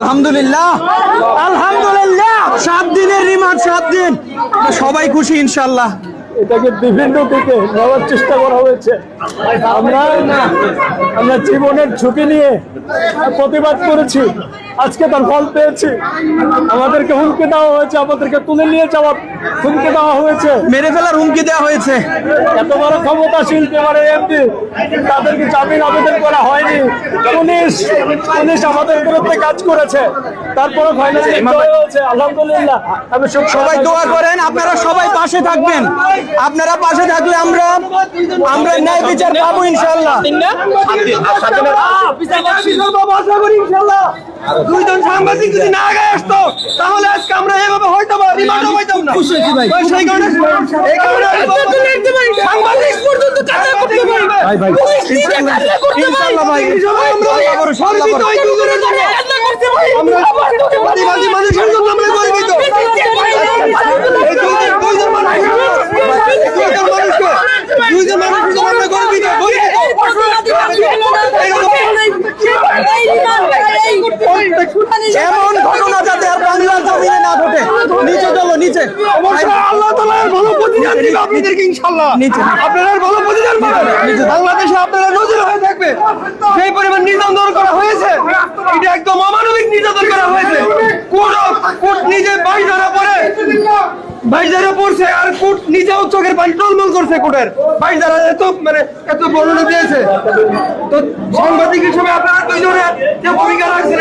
আলহামদুলিল্লাহ। আলহামদুলিল্লাহ। সাত দিনের রিমান্ড, সাত দিন। সবাই খুশি ইনশাল্লাহ এটাকে বিভিন্ন দিকে নেওয়ার চেষ্টা করা হয়েছে। আমরা আমরা জীবনের ঝুঁকি নিয়ে প্রতিবাদ করেছি। আজকে তার ফল পেয়েছি আমাদেরকে হুমকি দেওয়া হয়েছে আমাদেরকে তুলে নিয়ে যাওয়ার হুমকি দেওয়া হয়েছে মেরে ফেলার হুমকি দেওয়া হয়েছে এত বড় ক্ষমতাশীল এবারে এমপি তাদেরকে জামিন আবেদন করা হয়নি পুলিশ পুলিশ আমাদের বিরুদ্ধে কাজ করেছে তারপরে ফাইনালি হয়েছে আলহামদুলিল্লাহ আমি সব সবাই দোয়া করেন আপনারা সবাই পাশে থাকবেন আপনারা পাশে থাকলে আমরা আমরা ন্যায় বিচার পাবো ইনশাল্লাহ দুইজন সাংবাদিক যদি না আগে আসতো তাহলে আজকে আমরা এভাবে হয়তো বা রিমান্ডও পাইতাম না। সেই কারণে এই কারণে সাংবাদিক পর্যন্ত কাজে করতে পারবে ইনশাআল্লাহ ভাই আমরা আবারও সাল্লাহ আমরা প্রতিবাদী মানুষের জন্য আমরা গর্বিত এই দুইজন দুইজন মানুষ দুইজন মানুষকে দুইজন মানুষের জন্য আমরা গর্বিত গর্বিত এমন ঘটনা যাতে আর বাংলার জমিনে না ঘটে নিচে। আল্লাহ তাআলার ভালো প্রতিদান দিবে আপনাদেরকে ইনশাআল্লাহ। নিচে। আপনারা ভালো প্রতিদান পাবেন। বাংলাদেশে আপনারা নজর হয়ে থাকবে সেই পরিমাণ নির্যাতন করা হয়েছে। এটা একদম অমানবিক নির্যাতন করা হয়েছে। কোর্ট কোর্ট নিজে বাইশ ধরা পড়ে। বাইশ পড়ছে আর কোর্ট নিজেও চোখের পানি টলমল করছে কোর্টের বাইশ ধরা এত মানে এত বর্ণনা দিয়েছে। তো সাংবাদিক হিসেবে আপনারা দুইজনে যে ভূমিকা রাখছেন।